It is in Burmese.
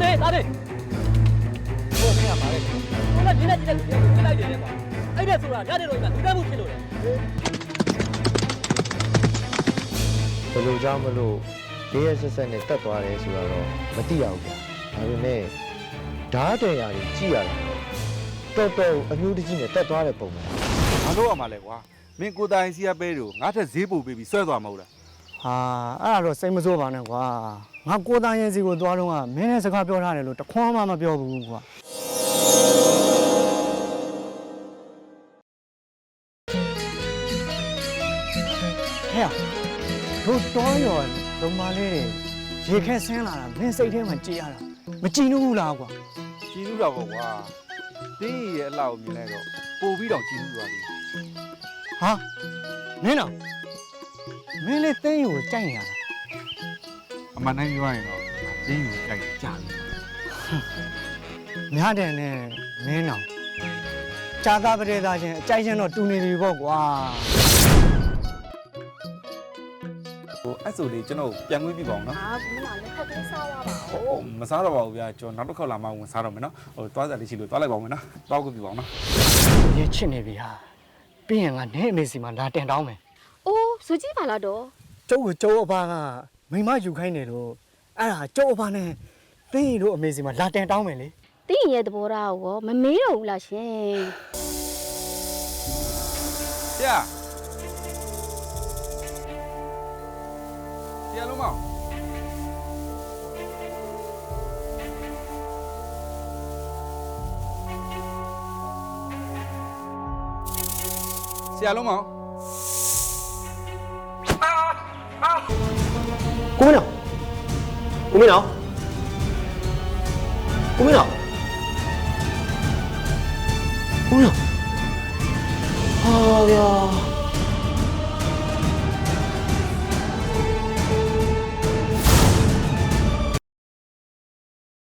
တယ်သားတယ်ဟိုမင်းကပါလေဟိုကဒီနေ့ဒီနေ့ဒီနေ့ပြလိုက်တယ်ကွာအဲ့ဒါဆိုတာရတယ်တော့ဒီကလူတန်းမှုဖြစ်လို့လေဘယ်လိုကြောင့်မလို့လေးရဆက်ဆက်နဲ့တက်သွားတယ်ဆိုတော့မသိရဘူးဗျာဒါပေမဲ့ဓာတ်တရားတွေကြည့်ရတာတော်တော်အမျိုးတကြီးနဲ့တက်သွားတဲ့ပုံပဲ။ဘာလို့ရမှာလဲကွာ။မင်းကိုယ်တိုင်စီရပဲတို့ငါထက်ဈေးပို့ပေးပြီးဆွဲသွားမဟုတ်လား ဟာအဲ့ဒါတော့စိတ်မဆိုးပါနဲ့ကွာငါကိုသားရင်စီကိုသွားတော့ကမင်းနဲ့စကားပြောထားတယ်လို့တခွန်းမှမပြောဘူးကွာဟဲ့တို့တော်ရောလုံမလေးတွေရေခဲဆင်းလာတာမင်းစိတ်ထဲမှာကြည်ရတာမကြည်ဘူးလားကွာ။ကြည်လူတော့ပေါ့ကွာ။တင်းကြီးရဲ့အလောက်ကိုမြင်လိုက်တော့ပို့ပြီးတော့ကြည်လူသွားပြီဟာမင်းတော့ မင်းလေးတင်းယူကိုကြိုက်နေရတာ။အမှန်တိုင်းပြောရရင်တော့ငါတင်းကြီးကိုကြိုက်တယ်ကြာပြီများတယ်နဲ့မင်းတော့ကြာသားပရိသတ်ချင်းအကြိုက်ချင်းတော့တူနေပြီပေါ့ကွာ။ဟိုအဲ့ဆိုလေးကျွန်တော်ပြန်ခွင့်ပြပါအောင်နော်အာဘူးမလည်းခက်ခဲစားရပါ။ဟိုမစားတော့ပါဘူးဗျာကျွန်တော်နောက်တစ်ခေါက်လာမှဝင်စားတော့မယ်နော်။ဟိုသွားစားလေးရှိလို့သွားလိုက်ပါဦးမယ်နော်။သွားခွင့်ပြပါအောင်နော်ရေချစ်နေပြီဟာပြီးရင်ကနေအမေစီမှာလာတင်တောင်းမယ်။ အိုးဆိုကြည့်ပါလားတော့ကျုပ်ကိုကျုပ်အဖကမိမယူခိုင်းတယ်လို့အဲ့ဒါကျုပ်အဖနဲ့သိရင်တို့အမေစီမှာလာတင်တောင်းမယ်လေ။တင်းရဲ့သဘောထားကိုရောမမေးတော့ဘူးလားရှင်။ဆရာ။ဆရာလုံးမောင်ဆရာလုံးမောင် ကိုမင်းတော်ကိုမင်းတော်ကိုမင်းတော်ကိုမင်းတော်ဟာဗျာ